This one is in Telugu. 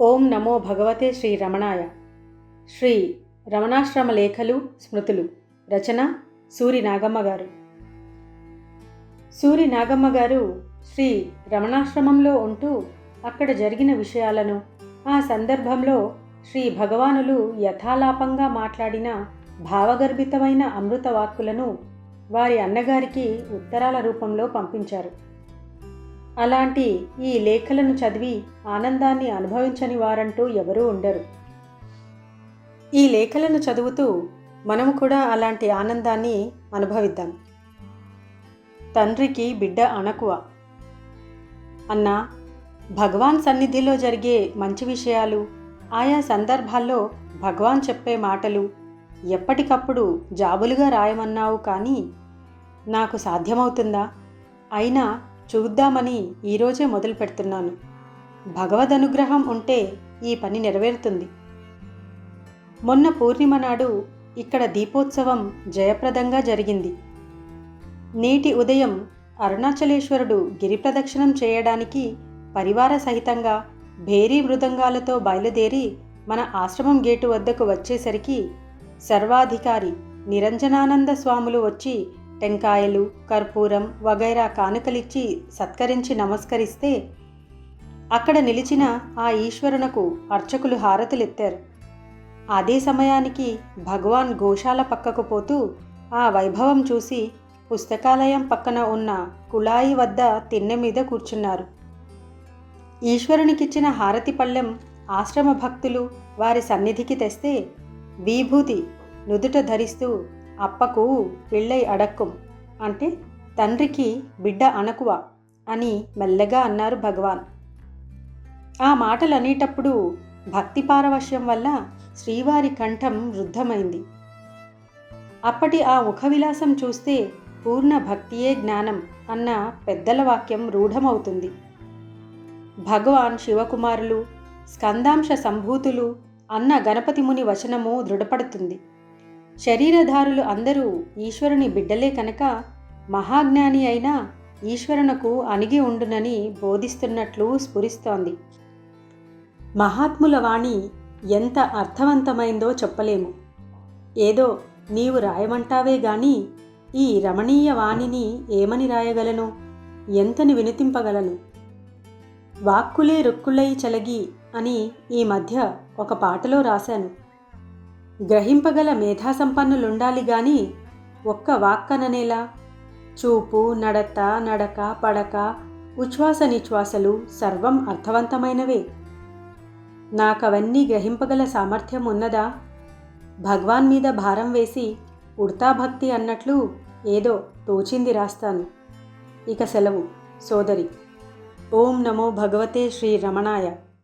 ఓం నమో భగవతే శ్రీ రమణాయ. శ్రీ రమణాశ్రమ లేఖలు స్మృతులు. రచన సూరి నాగమ్మ గారు. సూరి నాగమ్మ గారు శ్రీ రమణాశ్రమంలో ఉంటూ అక్కడ జరిగిన విషయాలను ఆ సందర్భంలో శ్రీ భగవానులు యథాలాపంగా మాట్లాడిన భావగర్భితమైన అమృత వాక్కులను వారి అన్నగారికి ఉత్తరాల రూపంలో పంపించారు. అలాంటి ఈ లేఖలను చదివి ఆనందాన్ని అనుభవించని వారంటూ ఎవరూ ఉండరు. ఈ లేఖలను చదువుతూ మనము కూడా అలాంటి ఆనందాన్ని అనుభవిద్దాం. తండ్రికి బిడ్డ అణకువ. అన్నా భగవాన్ సన్నిధిలో జరిగే మంచి విషయాలు ఆయా సందర్భాల్లో భగవాన్ చెప్పే మాటలు ఎప్పటికప్పుడు జాబులుగా రాయమన్నావు కానీ నాకు సాధ్యమవుతుందా? అయినా చూద్దామని ఈరోజే మొదలు పెడుతున్నాను. భగవద్ అనుగ్రహం ఉంటే ఈ పని నెరవేరుతుంది. మొన్న పూర్ణిమ నాడు ఇక్కడ దీపోత్సవం జయప్రదంగా జరిగింది. నేటి ఉదయం అరుణాచలేశ్వరుడు గిరి ప్రదక్షిణం చేయడానికి పరివార సహితంగా భేరీ మృదంగాలతో బయలుదేరి మన ఆశ్రమం గేటు వద్దకు వచ్చేసరికి సర్వాధికారి నిరంజనానంద స్వాములు వచ్చి టెంకాయలు కర్పూరం వగైరా కానుకలిచ్చి సత్కరించి నమస్కరిస్తే అక్కడ నిలిచిన ఆ ఈశ్వరునకు అర్చకులు హారతులెత్తారు. అదే సమయానికి భగవాన్ గోశాల పక్కకు పోతూ ఆ వైభవం చూసి పుస్తకాలయం పక్కన ఉన్న కుళాయి వద్ద తిన్నె మీద కూర్చున్నారు. ఈశ్వరునికిచ్చిన హారతి పళ్ళెం ఆశ్రమ భక్తులు వారి సన్నిధికి తెస్తే విభూతి నుదుట ధరిస్తూ అప్పకు పెళ్ళై అడక్కుం. అంటే తండ్రికి బిడ్డ అనకువ అని మెల్లగా అన్నారు భగవాన్. ఆ మాటలు అనేటప్పుడు భక్తి పారవశ్యం వల్ల శ్రీవారి కంఠం వృద్ధమైంది. అప్పటి ఆ ముఖ విలాసం చూస్తే పూర్ణ భక్తియే జ్ఞానం అన్న పెద్దల వాక్యం రూఢమవుతుంది. భగవాన్ శివకుమారులు స్కందాంశ సంభూతులు అన్న గణపతి ముని వచనము దృఢపడుతుంది. శరీరధారులు అందరూ ఈశ్వరుని బిడ్డలే కనుక మహాజ్ఞాని అయినా ఈశ్వరునకు అణిగి ఉండునని బోధిస్తున్నట్లు స్ఫురిస్తోంది. మహాత్ముల వాణి ఎంత అర్థవంతమైందో చెప్పలేము. ఏదో నీవు రాయమంటావే గాని ఈ రమణీయ వాణిని ఏమని రాయగలను? ఎంతని వినితింపగలను? వాక్కులే రుక్కులై చలగి అని ఈ మధ్య ఒక పాటలో రాశాను. గ్రహింపగల మేధాసంపన్నులుండాలి గాని ఒక్క వాక్కననేలా. చూపు నడత నడక పడక ఉచ్ఛ్వాస నిశ్వాసలు సర్వం అర్థవంతమైనవే. నాకవన్నీ గ్రహింపగల సామర్థ్యం ఉన్నదా భగవాన్ మీద భారం వేసి ఉడతా భక్తి అన్నట్లు ఏదో తోచింది రాస్తాను. ఇక సెలవు. సోదరి ఓం నమో భగవతే శ్రీ రమణాయ.